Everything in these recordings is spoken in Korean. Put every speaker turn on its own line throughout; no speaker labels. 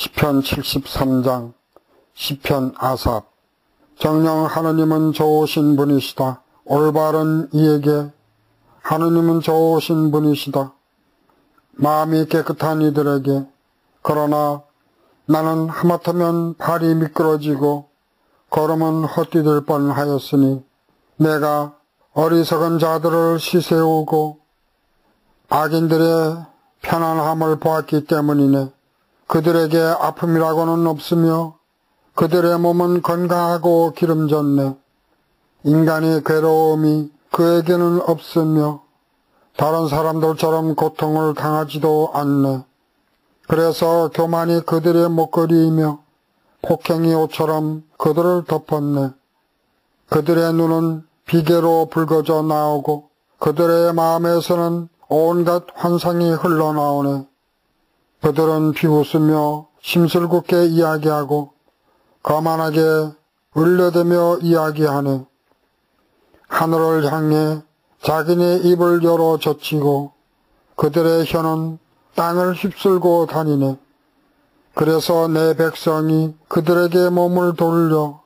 시편 73장 시편 아삽 정령 하느님은 좋으신 분이시다. 올바른 이에게 하느님은 좋으신 분이시다. 마음이 깨끗한 이들에게 그러나 나는 하마터면 발이 미끄러지고 걸음은 헛디딜 뻔하였으니 내가 어리석은 자들을 시세우고 악인들의 편안함을 보았기 때문이네. 그들에게 아픔이라고는 없으며 그들의 몸은 건강하고 기름졌네. 인간의 괴로움이 그에게는 없으며 다른 사람들처럼 고통을 당하지도 않네. 그래서 교만이 그들의 목걸이이며 폭행이 옷처럼 그들을 덮었네. 그들의 눈은 비계로 붉어져 나오고 그들의 마음에서는 온갖 환상이 흘러나오네. 그들은 비웃으며 심술궂게 이야기하고 거만하게 을려대며 이야기하네. 하늘을 향해 자기네 입을 열어 젖히고 그들의 혀는 땅을 휩쓸고 다니네. 그래서 내 백성이 그들에게 몸을 돌려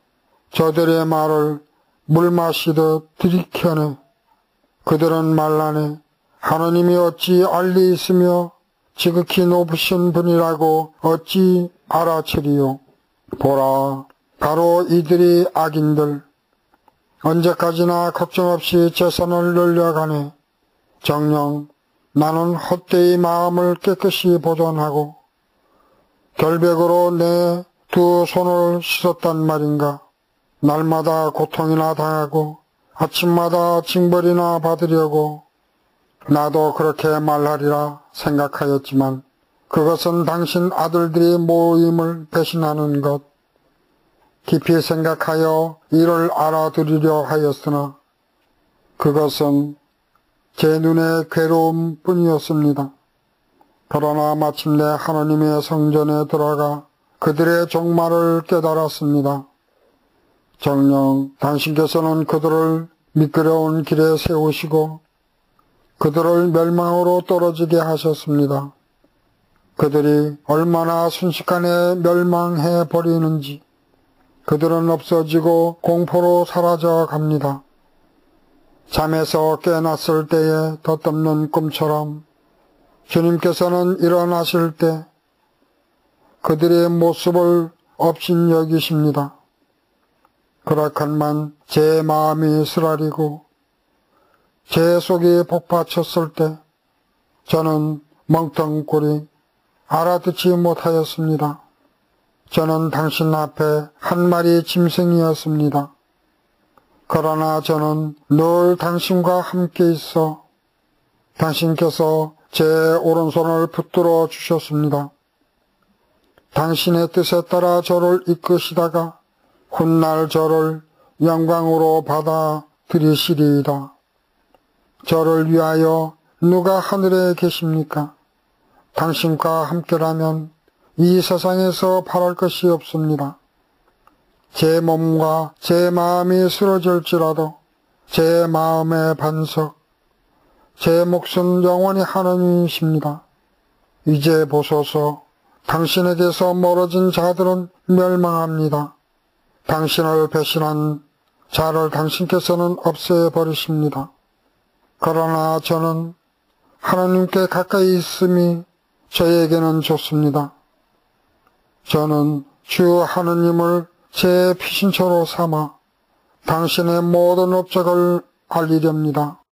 저들의 말을 물 마시듯 들이켜네. 그들은 말라네. 하느님이 어찌 알리 있으며 지극히 높으신 분이라고 어찌 알아채리요. 보라, 바로 이들이 악인들. 언제까지나 걱정 없이 재산을 늘려가네. 정령 나는 헛되이 마음을 깨끗이 보존하고 결백으로 내 두 손을 씻었단 말인가. 날마다 고통이나 당하고 아침마다 징벌이나 받으려고 나도 그렇게 말하리라 생각하였지만 그것은 당신 아들들이 모임을 배신하는 것. 깊이 생각하여 이를 알아들으려 하였으나 그것은 제 눈의 괴로움 뿐이었습니다. 그러나 마침내 하나님의 성전에 들어가 그들의 종말을 깨달았습니다. 정령 당신께서는 그들을 미끄러운 길에 세우시고 그들을 멸망으로 떨어지게 하셨습니다. 그들이 얼마나 순식간에 멸망해 버리는지 그들은 없어지고 공포로 사라져 갑니다. 잠에서 깨어났을 때에 덧없는 꿈처럼 주님께서는 일어나실 때 그들의 모습을 없인 여기십니다. 그렇건만 제 마음이 쓰라리고 제 속이 복받쳤을 때 저는 멍텅구리 알아듣지 못하였습니다. 저는 당신 앞에 한 마리 짐승이었습니다. 그러나 저는 늘 당신과 함께 있어 당신께서 제 오른손을 붙들어 주셨습니다. 당신의 뜻에 따라 저를 이끄시다가 훗날 저를 영광으로 받아 들이시리이다. 저를 위하여 누가 하늘에 계십니까? 당신과 함께라면 이 세상에서 바랄 것이 없습니다. 제 몸과 제 마음이 쓰러질지라도 제 마음의 반석, 제 몫은 영원히 하나님이십니다. 이제 보소서 당신에게서 멀어진 자들은 멸망합니다. 당신을 배신한 자를 당신께서는 없애버리십니다. 그러나 저는 하나님께 가까이 있음이 저에게는 좋습니다. 저는 주 하느님을 제 피신처로 삼아 당신의 모든 업적을 알리렵니다.